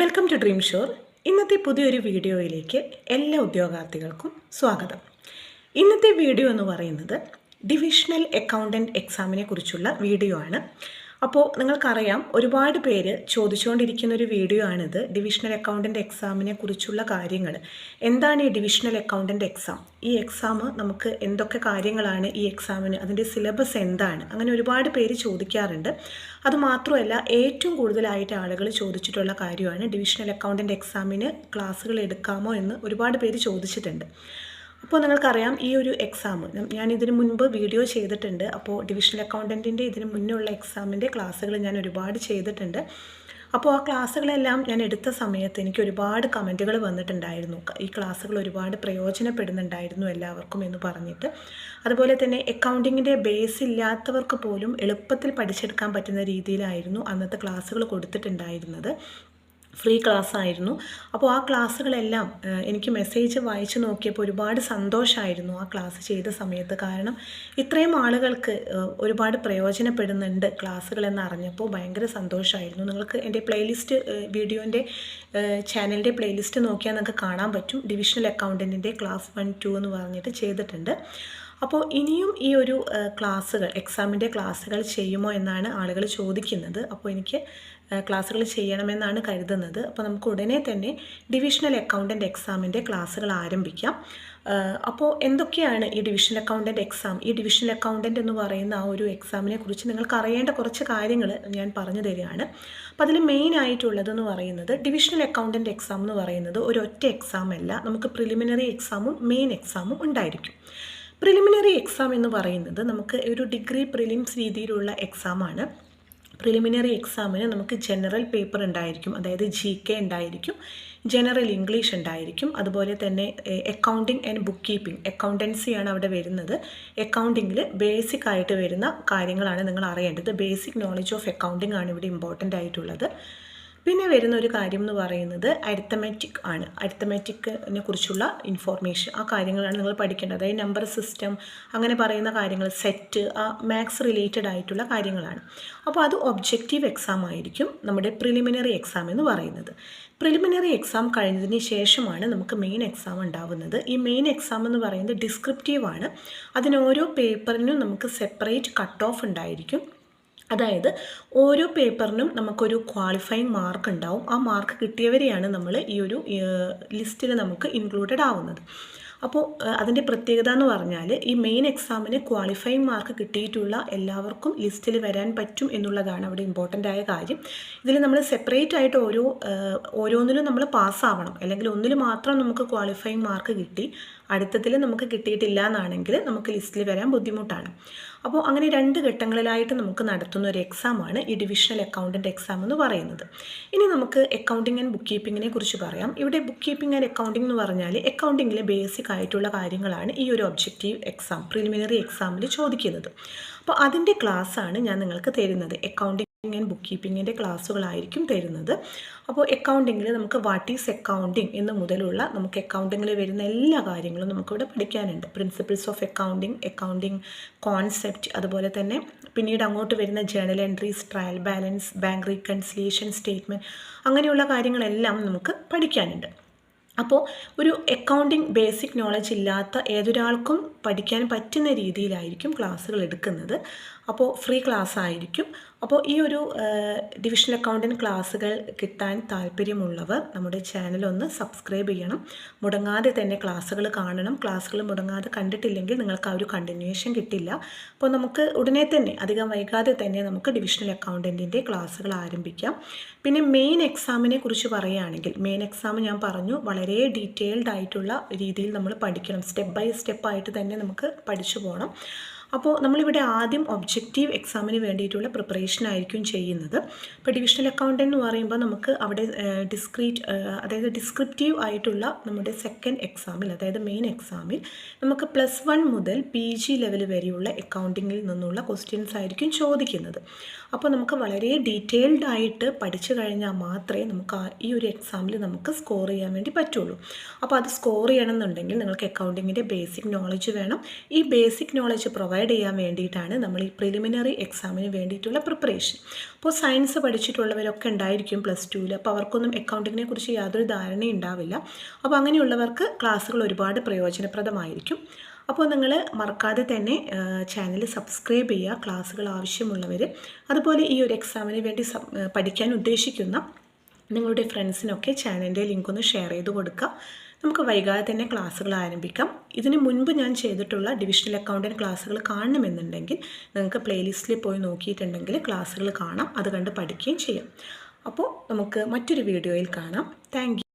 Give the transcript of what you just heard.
Welcome to dream shore ഇന്നത്തെ പുതിയൊരു വീഡിയോയിലേക്ക് എല്ലാ ഉദ്യോഗാർത്ഥികൾക്കും സ്വാഗതം. ഇന്നത്തെ വീഡിയോ എന്ന് പറയുന്നത് ഡിവിഷണൽ അക്കൗണ്ടന്റ് എക്സാമിനെ കുറിച്ചുള്ള വീഡിയോ ആണ്. അപ്പോൾ നിങ്ങൾക്കറിയാം ഒരുപാട് പേര് ചോദിച്ചുകൊണ്ടിരിക്കുന്ന ഒരു വീഡിയോ ആണിത്. ഡിവിഷണൽ അക്കൗണ്ടന്റ് എക്സാമിനെ കുറിച്ചുള്ള കാര്യങ്ങൾ എന്താണ് ഈ ഡിവിഷണൽ അക്കൗണ്ടന്റ് എക്സാം ഈ എക്സാം നമുക്ക് എന്തൊക്കെ കാര്യങ്ങളാണ് ഈ എക്സാമിന് അതിന്റെ സിലബസ് എന്താണ്? അങ്ങനെ ഒരുപാട് പേര് ചോദിക്കാറുണ്ട്. അതുമാത്രമല്ല ഏറ്റവും കൂടുതലായിട്ട് ആളുകൾ ചോദിച്ചിട്ടുള്ള കാര്യമാണ് ഡിവിഷണൽ അക്കൗണ്ടന്റ് എക്സാമിന് ക്ലാസ്സുകൾ എടുക്കാമോ എന്ന് ഒരുപാട് പേര് ചോദിച്ചിട്ടുണ്ട്. അപ്പോൾ നിങ്ങൾക്കറിയാം ഈ ഒരു എക്സാം ഞാൻ ഇതിന് മുൻപ് വീഡിയോ ചെയ്തിട്ടുണ്ട്. അപ്പോൾ ഡിവിഷണൽ അക്കൗണ്ടന്റിന്റെ ഇതിന് മുന്നുള്ള എക്സാമിന്റെ ക്ലാസ്സുകൾ ഞാൻ ഒരുപാട് ചെയ്തിട്ടുണ്ട്. അപ്പോൾ ആ ക്ലാസ്സുകളെല്ലാം ഞാൻ എടുത്ത സമയത്ത് എനിക്ക് ഒരുപാട് കമന്റുകൾ വന്നിട്ടുണ്ടായിരുന്നു. ഈ ക്ലാസ്സുകൾ ഒരുപാട് പ്രയോജനപ്പെടുന്നുണ്ടായിരുന്നു എല്ലാവർക്കും എന്ന് പറഞ്ഞിട്ട്. അതുപോലെ തന്നെ അക്കൗണ്ടിങ്ങിന്റെ ബേസ് ഇല്ലാത്തവർക്ക് പോലും എളുപ്പത്തിൽ പഠിച്ചെടുക്കാൻ പറ്റുന്ന രീതിയിലായിരുന്നു അന്നത്തെ ക്ലാസ്സുകൾ കൊടുത്തിട്ടുണ്ടായിരുന്നത്. ഫ്രീ ക്ലാസ് ആയിരുന്നു അപ്പോൾ ആ ക്ലാസ്സുകളെല്ലാം എനിക്ക് മെസ്സേജ് വായിച്ചു നോക്കിയപ്പോൾ ഒരുപാട് സന്തോഷമായിരുന്നു ആ ക്ലാസ് ചെയ്ത സമയത്ത്. കാരണം ഇത്രയും ആളുകൾക്ക് ഒരുപാട് പ്രയോജനപ്പെടുന്നുണ്ട് ക്ലാസ്സുകളെന്ന് അറിഞ്ഞപ്പോൾ ഭയങ്കര സന്തോഷമായിരുന്നു നിങ്ങൾക്ക് എന്റെ പ്ലേലിസ്റ്റ് വീഡിയോന്റെ ചാനലിന്റെ പ്ലേലിസ്റ്റ് നോക്കിയാൽ നിങ്ങൾക്ക് കാണാൻ പറ്റും. ഡിവിഷണൽ അക്കൗണ്ടന്റിന്റെ ക്ലാസ് വൺ ടു എന്ന് പറഞ്ഞിട്ട് ചെയ്തിട്ടുണ്ട്. അപ്പോൾ ഇനിയും ഈ ഒരു ക്ലാസ്സുകൾ എക്സാമിന്റെ ക്ലാസ്സുകൾ ചെയ്യുമോ എന്നാണ് ആളുകൾ ചോദിക്കുന്നത്. അപ്പോൾ എനിക്ക് ക്ലാസ്സുകൾ ചെയ്യണമെന്നാണ് കരുതുന്നത്. അപ്പോൾ നമുക്ക് ഉടനെ തന്നെ ഡിവിഷണൽ അക്കൗണ്ടന്റ് എക്സാമിന്റെ ക്ലാസ്സുകൾ ആരംഭിക്കാം. അപ്പോൾ എന്തൊക്കെയാണ് ഈ ഡിവിഷണൽ അക്കൗണ്ടന്റ് എക്സാം? ഈ ഡിവിഷണൽ അക്കൗണ്ടന്റ് എന്ന് പറയുന്ന ആ ഒരു എക്സാമിനെ കുറിച്ച് നിങ്ങൾക്ക് അറിയേണ്ട കുറച്ച് കാര്യങ്ങൾ ഞാൻ പറഞ്ഞു തരികയാണ്. അപ്പോൾ അതിൽ മെയിൻ ആയിട്ടുള്ളതെന്ന് പറയുന്നത് ഡിവിഷണൽ അക്കൗണ്ടന്റ് എക്സാം എന്ന് പറയുന്നത് ഒരു ഒറ്റ എക്സാം അല്ല. നമുക്ക് പ്രിലിമിനറി എക്സാമും മെയിൻ എക്സാമും ഉണ്ടായിരിക്കും. പ്രിലിമിനറി എക്സാം എന്ന് പറയുന്നത് നമുക്ക് ഒരു ഡിഗ്രി പ്രിലിംസ് രീതിയിലുള്ള എക്സാമാണ് പ്രിലിമിനറി എക്സാമിന് നമുക്ക് ജനറൽ പേപ്പർ ഉണ്ടായിരിക്കും. അതായത് ജി കെ ഉണ്ടായിരിക്കും. ജനറൽ ഇംഗ്ലീഷ് ഉണ്ടായിരിക്കും. അതുപോലെ തന്നെ അക്കൗണ്ടിങ് ആൻഡ് ബുക്ക് കീപ്പിംഗ് അക്കൗണ്ടൻസിയാണ് അവിടെ വരുന്നത്. അക്കൗണ്ടിങ്ങിൽ ബേസിക് ആയിട്ട് വരുന്ന കാര്യങ്ങളാണ് നിങ്ങൾ അറിയേണ്ടത്. ബേസിക് നോളജ് ഓഫ് അക്കൗണ്ടിങ് ആണ് ഇവിടെ ഇമ്പോർട്ടന്റ് ആയിട്ടുള്ളത്. പിന്നെ വരുന്ന ഒരു കാര്യം എന്ന് പറയുന്നത് അരിത്തമാറ്റിക് ആണ്. അരിത്തമാറ്റിക്കിനെ കുറിച്ചുള്ള ഇൻഫോർമേഷൻ ആ കാര്യങ്ങളാണ് നിങ്ങൾ പഠിക്കേണ്ടത്. അതായത് നമ്പർ സിസ്റ്റം അങ്ങനെ പറയുന്ന കാര്യങ്ങൾ സെറ്റ് ആ മാത്സ് റിലേറ്റഡ് ആയിട്ടുള്ള കാര്യങ്ങളാണ്. അപ്പോൾ അത് ഒബ്ജക്റ്റീവ് എക്സാം ആയിരിക്കും നമ്മുടെ പ്രിലിമിനറി എക്സാം എന്ന് പറയുന്നത്. പ്രിലിമിനറി എക്സാം കഴിഞ്ഞതിന് ശേഷമാണ് നമുക്ക് മെയിൻ എക്സാം ഉണ്ടാവുന്നത്. ഈ മെയിൻ എക്സാം എന്ന് പറയുന്നത് ഡിസ്ക്രിപ്റ്റീവ് ആണ്. അതിന് ഓരോ പേപ്പറിനും നമുക്ക് സെപ്പറേറ്റ് കട്ട് ഓഫ് ഉണ്ടായിരിക്കും. അതായത് ഓരോ പേപ്പറിനും നമുക്കൊരു ക്വാളിഫയിങ് മാർക്ക് ഉണ്ടാവും. ആ മാർക്ക് കിട്ടിയവരെയാണ് നമ്മൾ ഈ ഒരു ലിസ്റ്റിൽ നമുക്ക് ഇൻക്ലൂഡഡ് ആവുന്നത്. അപ്പോൾ അതിന്റെ പ്രത്യേകത എന്ന് പറഞ്ഞാൽ ഈ മെയിൻ എക്സാമിന് ക്വാളിഫയിങ് മാർക്ക് കിട്ടിയിട്ടുള്ള എല്ലാവർക്കും ലിസ്റ്റിൽ വരാൻ പറ്റും എന്നുള്ളതാണ് അവിടെ ഇമ്പോർട്ടന്റ് ആയ കാര്യം. ഇതിൽ നമ്മൾ സെപ്പറേറ്റ് ആയിട്ട് ഓരോ ഓരോന്നിലും നമ്മൾ പാസ്സാവണം അല്ലെങ്കിൽ ഒന്നിൽ മാത്രം നമുക്ക് ക്വാളിഫയിങ് മാർക്ക് കിട്ടി. അടുത്തതിൽ നമുക്ക് കിട്ടിയിട്ടില്ല എന്നാണെങ്കിൽ നമുക്ക് ലിസ്റ്റിൽ വരാൻ ബുദ്ധിമുട്ടാണ്. അപ്പോൾ അങ്ങനെ രണ്ട് ഘട്ടങ്ങളിലായിട്ട് നമുക്ക് നടത്തുന്ന ഒരു എക്സാമാണ് ഈ ഡിവിഷണൽ അക്കൗണ്ടന്റ് എക്സാം എന്ന് പറയുന്നത്. ഇനി നമുക്ക് അക്കൗണ്ടിങ് ആൻഡ് ബുക്ക് കീപ്പിങ്ങിനെ കുറിച്ച് പറയാം. ഇവിടെ ബുക്ക് കീപ്പിംഗ് ആൻഡ് അക്കൗണ്ടിങ് എന്ന് പറഞ്ഞാൽ അക്കൗണ്ടിങ്ങിലെ ബേസിക് ആയിട്ടുള്ള കാര്യങ്ങളാണ് ഈ ഒരു ഒബ്ജക്റ്റീവ് എക്സാം പ്രിലിമിനറി എക്സാമിൽ ചോദിക്കുന്നത്. അപ്പോൾ അതിന്റെ ക്ലാസ്സാണ് ഞാൻ നിങ്ങൾക്ക് തരുന്നത്. അക്കൗണ്ടിങ് ആൻഡ് ബുക്ക് കീപ്പിങ്ങിന്റെ ക്ലാസ്സുകളായിരിക്കും തരുന്നത്. അപ്പോൾ അക്കൗണ്ടിങ്ങിൽ നമുക്ക് വാട്ട് ഈസ് അക്കൗണ്ടിങ് എന്ന് മുതലുള്ള നമുക്ക് അക്കൗണ്ടിങ്ങിൽ വരുന്ന എല്ലാ കാര്യങ്ങളും നമുക്കിവിടെ പഠിക്കാനുണ്ട്. Principles of accounting accounting concept അതുപോലെ തന്നെ പിന്നീട് അങ്ങോട്ട് വരുന്ന journal entries trial balance bank reconciliation statement അങ്ങനെയുള്ള കാര്യങ്ങളെല്ലാം നമുക്ക് പഠിക്കാനുണ്ട്. അപ്പോൾ ഒരു അക്കൗണ്ടിങ് ബേസിക് നോളജ് ഇല്ലാത്ത ഏതൊരാൾക്കും പഠിക്കാൻ പറ്റുന്ന രീതിയിലായിരിക്കും ക്ലാസ്സുകൾ എടുക്കുന്നത്. അപ്പോൾ ഫ്രീ ക്ലാസ് ആയിരിക്കും. അപ്പോൾ ഈ ഒരു ഡിവിഷൻ അക്കൗണ്ടന്റ് ക്ലാസ്സുകൾ കിട്ടാൻ താല്പര്യമുള്ളവർ നമ്മുടെ ചാനൽ ഒന്ന് സബ്സ്ക്രൈബ് ചെയ്യണം. മുടങ്ങാതെ തന്നെ ക്ലാസ്സുകൾ കാണണം. ക്ലാസ്സുകൾ മുടങ്ങാതെ കണ്ടിട്ടില്ലെങ്കിൽ നിങ്ങൾക്ക് ആ ഒരു കണ്ടിന്യൂഷൻ കിട്ടില്ല. അപ്പോൾ നമുക്ക് ഉടനെ തന്നെ അധികം വൈകാതെ തന്നെ നമുക്ക് ഡിവിഷണൽ അക്കൗണ്ടന്റിന്റെ ക്ലാസ്സുകൾ ആരംഭിക്കാം. പിന്നെ മെയിൻ എക്സാമിനെ കുറിച്ച് പറയുകയാണെങ്കിൽ മെയിൻ എക്സാം ഞാൻ പറഞ്ഞു വളരെ ഡീറ്റെയിൽഡ് ആയിട്ടുള്ള രീതിയിൽ നമ്മൾ പഠിക്കണം. സ്റ്റെപ്പ് ബൈ സ്റ്റെപ്പായിട്ട് തന്നെ നമുക്ക് പഠിച്ചു പോകണം അപ്പോൾ നമ്മളിവിടെ ആദ്യം ഒബ്ജക്റ്റീവ് എക്സാമിന് വേണ്ടിയിട്ടുള്ള പ്രിപ്പറേഷൻ ആയിരിക്കും ചെയ്യുന്നത്. ഇപ്പോൾ ഡിവിഷണൽ അക്കൗണ്ടന്റ് എന്ന് പറയുമ്പോൾ നമുക്ക് അവിടെ ഡിസ്ക്രീറ്റ് അതായത് ഡിസ്ക്രിപ്റ്റീവ് ആയിട്ടുള്ള നമ്മുടെ സെക്കൻഡ് എക്സാമിൽ അതായത് മെയിൻ എക്സാമിൽ നമുക്ക് പ്ലസ് വൺ മുതൽ പി ജി ലെവൽ വരെയുള്ള അക്കൗണ്ടിങ്ങിൽ നിന്നുള്ള ക്വസ്റ്റ്യൻസ് ആയിരിക്കും ചോദിക്കുന്നത്. അപ്പോൾ നമുക്ക് വളരെ ഡീറ്റെയിൽഡ് ആയിട്ട് പഠിച്ചു കഴിഞ്ഞാൽ മാത്രമേ നമുക്ക് ഈ ഒരു എക്സാമിൽ നമുക്ക് സ്കോർ ചെയ്യാൻ വേണ്ടി പറ്റുള്ളൂ. അപ്പോൾ അത് സ്കോർ ചെയ്യണമെന്നുണ്ടെങ്കിൽ നിങ്ങൾക്ക് അക്കൗണ്ടിങ്ങിന്റെ ബേസിക് നോളജ് വേണം. ഈ ബേസിക് നോളജ് പ്രൊവൈഡ് ആഡ് ചെയ്യാൻ വേണ്ടിയിട്ടാണ് നമ്മൾ ഈ പ്രിലിമിനറി എക്സാമിന് വേണ്ടിയിട്ടുള്ള പ്രിപ്പറേഷൻ അപ്പോൾ സയൻസ് പഠിച്ചിട്ടുള്ളവരൊക്കെ ഉണ്ടായിരിക്കും പ്ലസ് ടുവിൽ അപ്പോൾ അവർക്കൊന്നും അക്കൗണ്ടിങ്ങിനെ കുറിച്ച് യാതൊരു ധാരണയും ഉണ്ടാവില്ല. അപ്പോൾ അങ്ങനെയുള്ളവർക്ക് ക്ലാസ്സുകൾ ഒരുപാട് പ്രയോജനപ്രദമായിരിക്കും. അപ്പോൾ നിങ്ങൾ മറക്കാതെ തന്നെ ചാനൽ സബ്സ്ക്രൈബ് ചെയ്യുക ക്ലാസ്സുകൾ ആവശ്യമുള്ളവർ. അതുപോലെ ഈ ഒരു എക്സാമിന് വേണ്ടി പഠിക്കാൻ ഉദ്ദേശിക്കുന്ന നിങ്ങളുടെ ഫ്രണ്ട്സിനൊക്കെ ചാനലിന്റെ ലിങ്ക് ഒന്ന് ഷെയർ ചെയ്ത് കൊടുക്കുക. നമുക്ക് വൈകാതെ തന്നെ ക്ലാസ്സുകൾ ആരംഭിക്കാം. ഇതിന് മുൻപ് ഞാൻ ചെയ്തിട്ടുള്ള ഡിവിഷണൽ അക്കൗണ്ടന്റ് ക്ലാസ്സുകൾ കാണണമെന്നുണ്ടെങ്കിൽ നിങ്ങൾക്ക് പ്ലേലിസ്റ്റിൽ പോയി നോക്കിയിട്ടുണ്ടെങ്കിൽ ക്ലാസ്സുകൾ കാണാം. അത് കണ്ട് പഠിക്കുകയും ചെയ്യാം. അപ്പോൾ നമുക്ക് മറ്റൊരു വീഡിയോയിൽ കാണാം. താങ്ക്